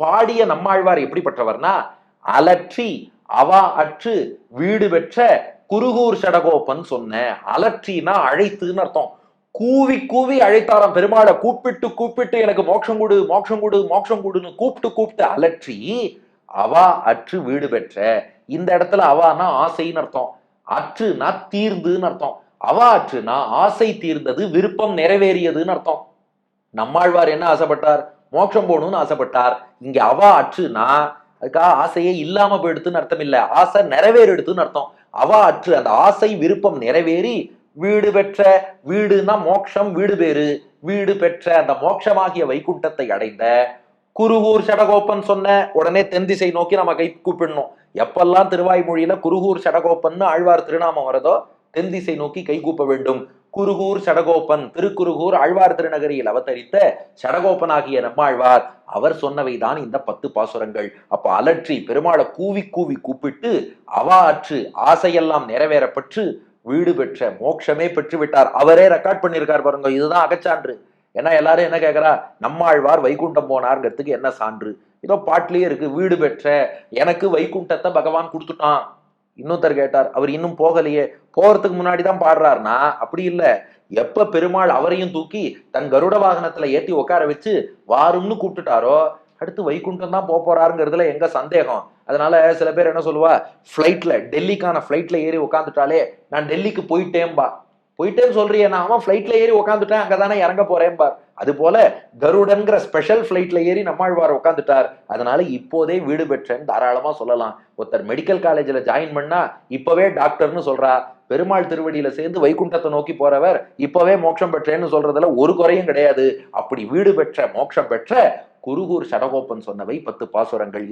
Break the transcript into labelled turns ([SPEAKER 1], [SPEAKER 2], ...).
[SPEAKER 1] பாடிய நம்மாழ்வார் எப்படிப்பட்டவர்னா அலற்றி அவா அற்று வீடு பெற்ற குருகூர் சடகோப்பன் சொன்ன அலற்றினா அழைத்துன்னு அர்த்தம். கூவி கூவி அழைத்தாராம் பெருமாளை கூப்பிட்டு கூப்பிட்டு எனக்கு மோட்சம் கொடு மோட்சம் கொடு மோட்சம் கொடுன்னு கூப்பிட்டு கூப்பிட்டு அலற்றி அவா அற்று வீடு பெற்ற. இந்த இடத்துல அவானா ஆசைன்னு அர்த்தம். அற்றுனா தீர்ந்துன்னு அர்த்தம். அவா அற்றுனா ஆசை தீர்ந்தது விருப்பம் நிறைவேறியதுன்னு அர்த்தம். நம்மாழ்வார் என்ன ஆசைப்பட்டார்? மோட்சம் போகணும்னு ஆசைப்பட்டார். இங்க அவா அற்றுனா அதுக்காக ஆசையே இல்லாம போயிடுத்துன்னு அர்த்தம் இல்லை. ஆசை நிறைவேறிடுத்துன்னு அர்த்தம். அவா அற்று அந்த ஆசை விருப்பம் நிறைவேறி வீடு பெற்ற வீடுனா மோட்சம் வீடு பேரு வீடு பெற்ற அந்த மோட்சமாகிய வைகுண்டத்தை அடைந்த குருகூர் சடகோப்பன் சொன்ன உடனே தென் திசை நோக்கி நம்ம கை கூப்பிடணும். எப்பெல்லாம் திருவாய்மொழியில குருகூர் சடகோப்பன்னு ஆழ்வார் திருநாமம் வரதோ தென் திசை நோக்கி கை கூப்ப வேண்டும். குருகூர் சடகோப்பன் திருக்குருகூர் ஆழ்வார் திருநகரியில் அவதரித்த சடகோப்பனாகிய நம்மாழ்வார். அவர் சொன்னவைதான் இந்த பத்து பாசுரங்கள். அப்ப அலற்றி பெருமாளை கூவி கூவி கூப்பிட்டு அவா அற்று ஆசையெல்லாம் நிறைவேறப்பட்டு வீடு பெற்ற மோட்சமே பெற்று விட்டார் அவரே ரெக்கார்ட் பண்ணியிருக்கார் பாருங்க இதுதான் அகச்சான்று. ஏன்னா எல்லாரும் என்ன கேட்கறா நம்மாழ்வார் வைகுண்டம் போனார்ங்கிறதுக்கு என்ன சான்று? இதோ பாட்டிலேயே இருக்கு வீடு பெற்ற எனக்கு வைகுண்டத்தை பகவான் கொடுத்துட்டான். இன்னொருத்தர் கேட்டார் அவர் இன்னும் போகலையே. போறதுக்கு முன்னாடி தான் பாடுறாருனா அப்படி இல்லை. எப்ப பெருமாள் அவரையும் தூக்கி தன் கருட வாகனத்துல ஏத்தி உட்கார வச்சு வாரும்னு கூப்பிட்டுட்டாரோ? அடுத்து வைகுண்டம் தான் போக போறாருங்கிறதுல எங்க சந்தேகம்? அதனால சில பேர் என்ன சொல்லுவா ஃப்ளைட்ல டெல்லிக்கான ஃப்ளைட்ல ஏறி உட்காந்துட்டாலே நான் டெல்லிக்கு போயிட்டேன்பா. போயிட்டேன்னு சொல்றியே நான். அவன் ஃப்ளைட்ல ஏறி உட்காந்துட்டேன் அங்கதானே இறங்க போறேன் பார் அது போல கருடன்கிற ஸ்பெஷல் ஃப்ளைட்ல ஏறி நம்மாழ்வார் உட்காந்துட்டார் அதனால இப்போதே வீடு பெற்றேன்னு தாராளமா சொல்லலாம். ஒருத்தர் மெடிக்கல் காலேஜ்ல ஜாயின் பண்ணா இப்பவே டாக்டர்னு சொல்றா. பெருமாள் திருவடியில சேர்ந்து வைகுண்டத்தை நோக்கி போறவர் இப்பவே மோட்சம் பெற்றேன்னு சொல்றதுல ஒரு குறையும் கிடையாது. அப்படி வீடு பெற்ற மோட்சம் பெற்ற குருகூர் சடகோப்பன் சொன்னவை பத்து பாசுரங்கள்.